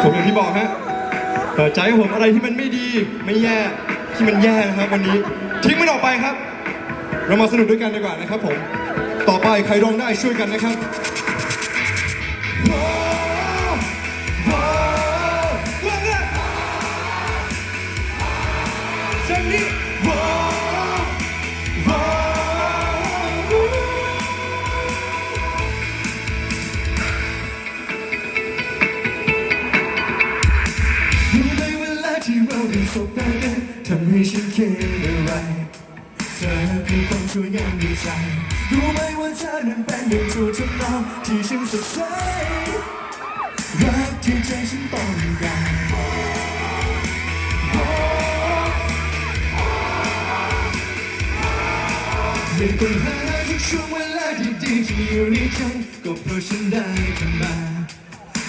ครับผมอย่างที่บอกฮะเปิดใจครับผมอะไรที่มันไม่ดีไม่แย่ที่มันแย่นะครับวันนี้ทิ้งมันออกไปครับ เรามาสนุกด้วยกันดีกว่านะครับผมต่อไปใครร้องได้ช่วยกันนะครับว้าวว้าวว้าวเนี่ เธอคือความช่วยยามดีใจ รู้ไหมว่าเธอนั้นเป็นหนึ่งตัวทดลองที่ฉันสดใสรักที่ใจฉันต้องการไม่ต้องหาทุกช่วงเวลาดีๆที่อยู่ในใจก็เพราะฉันได้ทำมา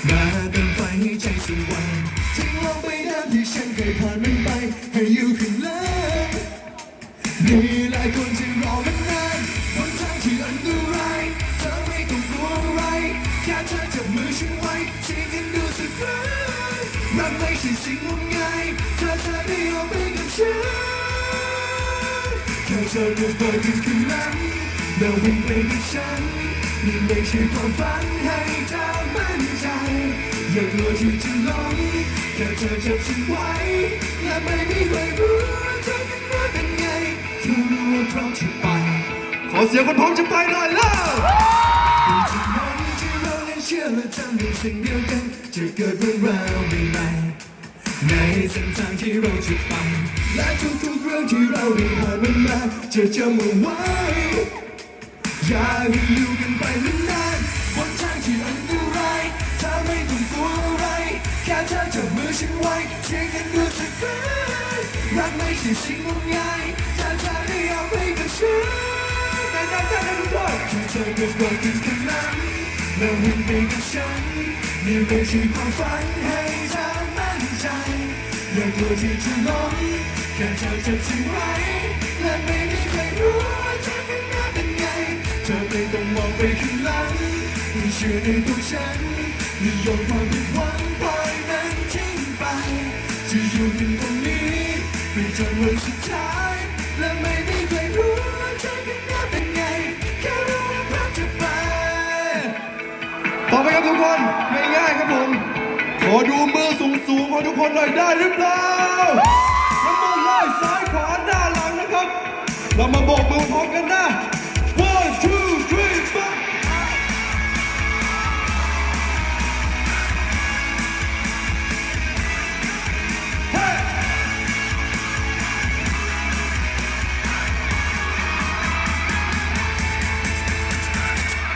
มาเติมไฟให้ใจสว่างทิ้งลงไปน้ำที่ฉันเคยผ่านมันไป ให้อยู่ข้างหลังมีหลายคนที่รอมานานบนทางที่อันตรายเธอไม่ต้องกลัวอะไรแค่เธอจับมือฉันไว้ฉันกันดูสักครั้งรักไม่ใช่สิ่งงมงายถ้าเธอได้ยอมไปกับฉันแค่เธอก็เปิดขึ้นข้างหลัน แล้ววิ่งไปกับฉันนี่ไม่ใช่ความฝันให้เธอมั่นใจ อย่ากลัวที่จะหลงแค่เธอจับฉันไว้ และไม่มีใครรู้เธอเป็นว่าเป็นไงเธอรู้ว่าพร้อมจะไป ขอเสียงคนพร้อมจะไปหน่อยแล้วเป็นที่นั้นที่เรานั้นเชื่อและทำในสิ่งเดียวกันจะเกิดเรื่องราวใหม่ในเส้นทางที่เราจะไปและทุกๆเรื่องที่เราได้ผ่านมันมาจะจำเอาไว้ อย่าให้อยู่กันไปนานๆบนทางที่อันตรายเธอไม่ต้องกลัวอะไร แค่เธอจับมือฉันไว้เชียร์กันดูสักครั้งรักไม่ใช่สิ่งงมงายถ้าเธอได้ยอมไปกับฉันแต่แต่แต่ทุกคนแค่เธอเกิดบอกขึ้นข้างหลังแล้ววิ่งไปกับฉันนี่ไม่ใช่ความฝันให้เธอมั่นใจอย่ากลัวที่จะล้มแค่เธอจับฉันไว้ ไปข้างหลังไม่เชื่อในตัวฉันไม่ยอมความผิดหวังปล่อยมันทิ้งไป จะอยู่กันตรงนี้ไปจนวันสุดท้าย และไม่มีใครรู้ว่าเธอข้างหน้าเป็นไง แค่รู้ว่าพรจะไปต่อไปครับทุกคนไม่ง่ายครับผม ขอดูมือสูงๆของทุกคนหน่อยได้หรือเปล่าน้ำมือไล่ซ้ายขวาหน้าหลังนะครับ เรามาโบกมือพร้อมกันนะ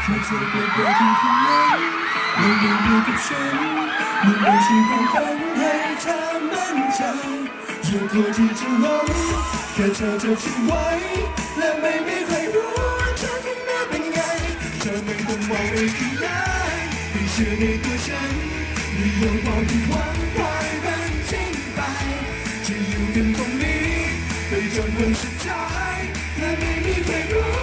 แค่เธอเกิดเดินถึงข้างหลังไม่ได้อยู่กับฉันนี่ไม่ใช่ความฝันให้เธอมั่นใจอย่ากลัวที่จะล้มแค่เธอจับฉันไว้ และไม่มีใครรู้เธอข้างหน้าเป็นไง เธอไม่ต้องมองไปข้างหน้าให้เชื่อในตัวฉันไม่ยอมความผิดหวังปล่อยมันทิ้งไปจะอยู่กันตรงนี้ไปจนวันสุดท้ายและไม่มีใครรู้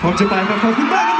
น้าเป็นไงแค่รู้ว่าพร้อมจะไปพร้อมจะไปครับขอบคุณมากครับทุกคน